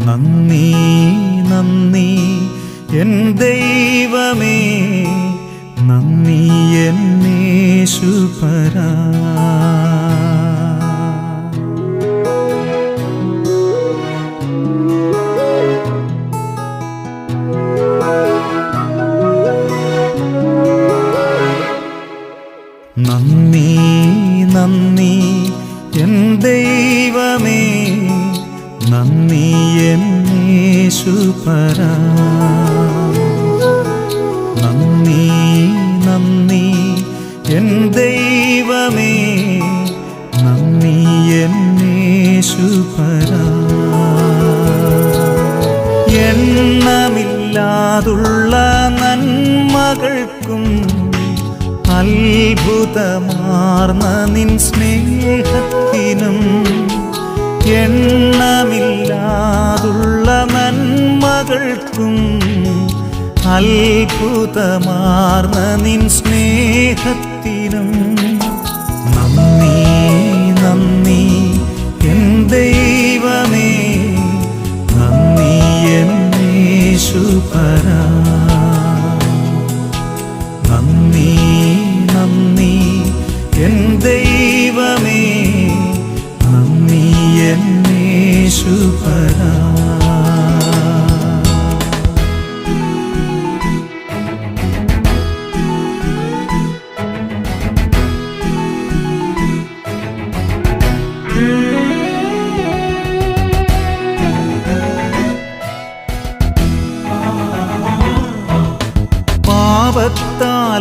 നന്ദി നന്ദി. എൻ ദൈവമേ നന്ദി എന്നേശുപരാ നന്ദി എന്നേശുപരാ നന്ദി നന്ദി എൻ ദൈവമേ. നന്ദി എന്നേശുപരാ എണ്ണമില്ലാതുള്ള നന്മകൾക്കും അത്ഭുതമാർന്ന നിൻ സ്നേഹത്തിനും നന്മകൾക്കും അത്ഭുതമാർന്ന നിൻ സ്നേഹത്തിനും നന്ദി നന്ദി എൻ ദൈവമേ നന്ദി എന്നേശുപരാ നന്ദി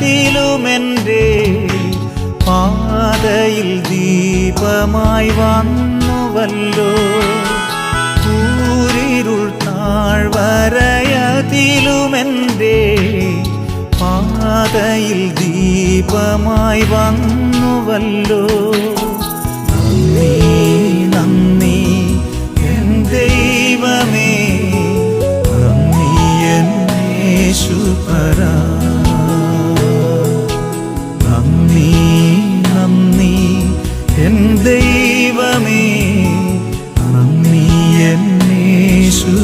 താഴ്വരയതിലുമെന്റെ പാതയിൽ ദീപമായി വന്നുവല്ലോ. ൂരിരുൾ താഴ്വരയതിലുമെന്റെ പാതയിൽ ദീപമായി വന്നുവല്ലോ. നന്ദി നന്ദി എൻ ദൈവമേ. നന്ദി എന്നേശുപരാ നന്ദി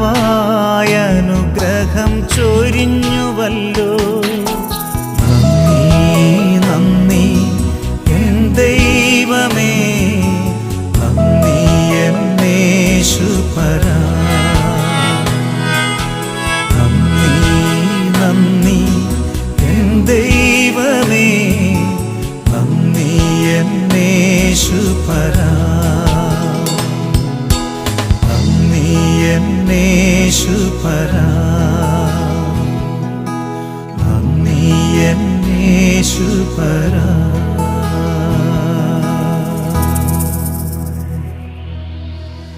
നിറവായ അനുഗ്രഹം ചൊരിഞ്ഞുവല്ലോ. നന്ദി ദൈവമേ. നന്ദി എന്നേശുപരാ നന്ദി ദൈവമേ. ഈശ്വരാ നന്ദി എന്നേശുപരാ